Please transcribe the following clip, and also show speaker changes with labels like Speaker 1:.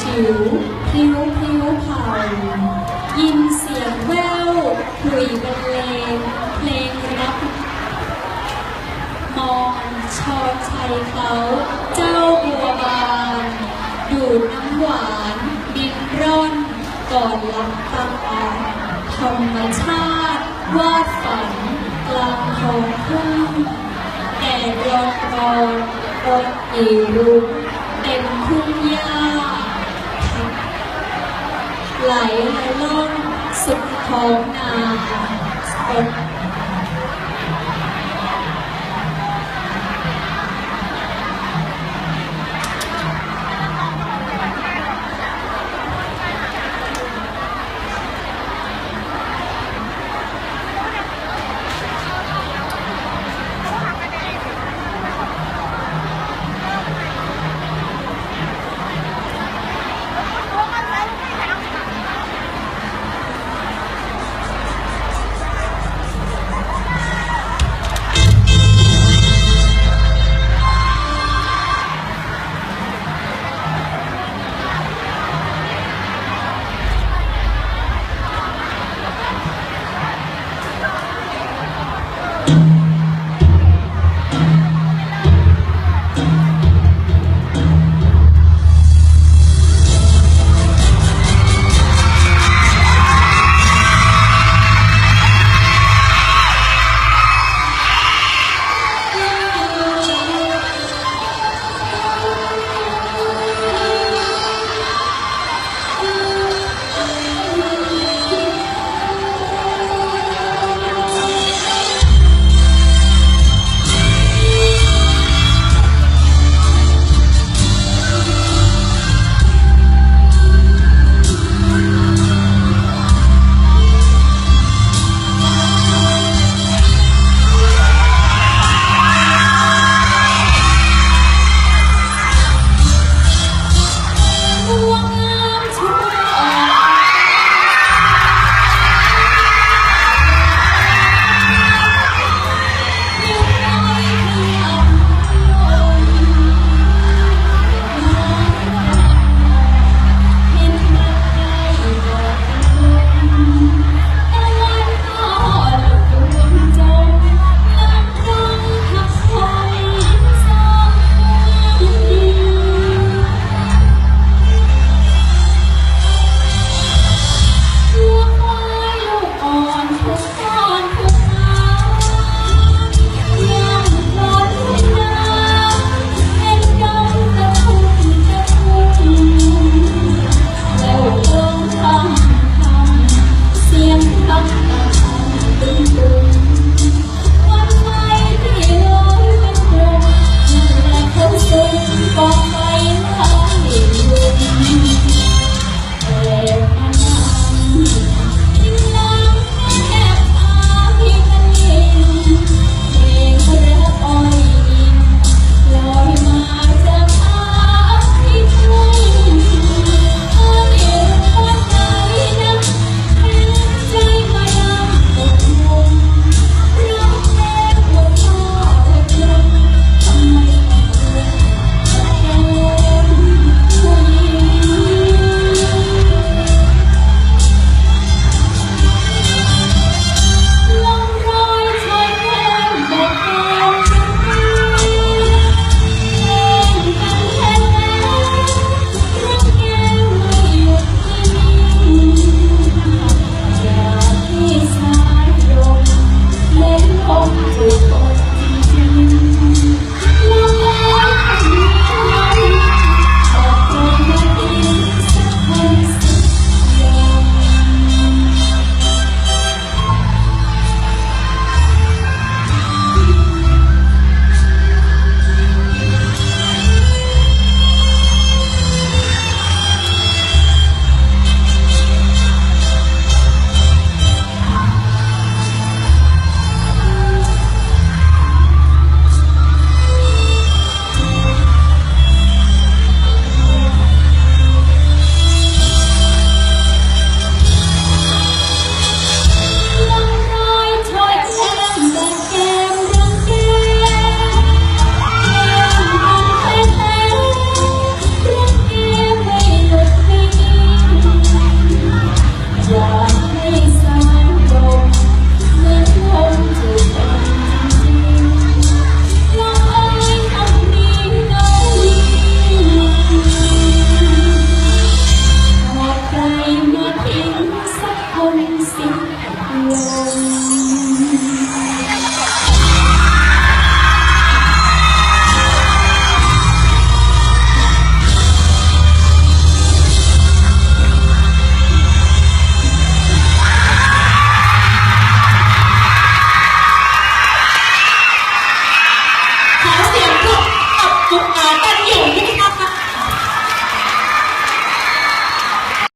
Speaker 1: ฉิวพริ้วพริ้วเผายินเสียงแววขลุยบรรเลงเพลงรับมอนชอชัยเขาเจ้าบัวบาน ดูดน้ำหวานดินร่อนก่อนหลับตาธรรมชาติ วาดฝัน กลางท้องทุ่งแดดร้อนรอนรถอีรุ้งเต็มทุ่งหญ้า ไหลละล่องสุดท้องนาสด walk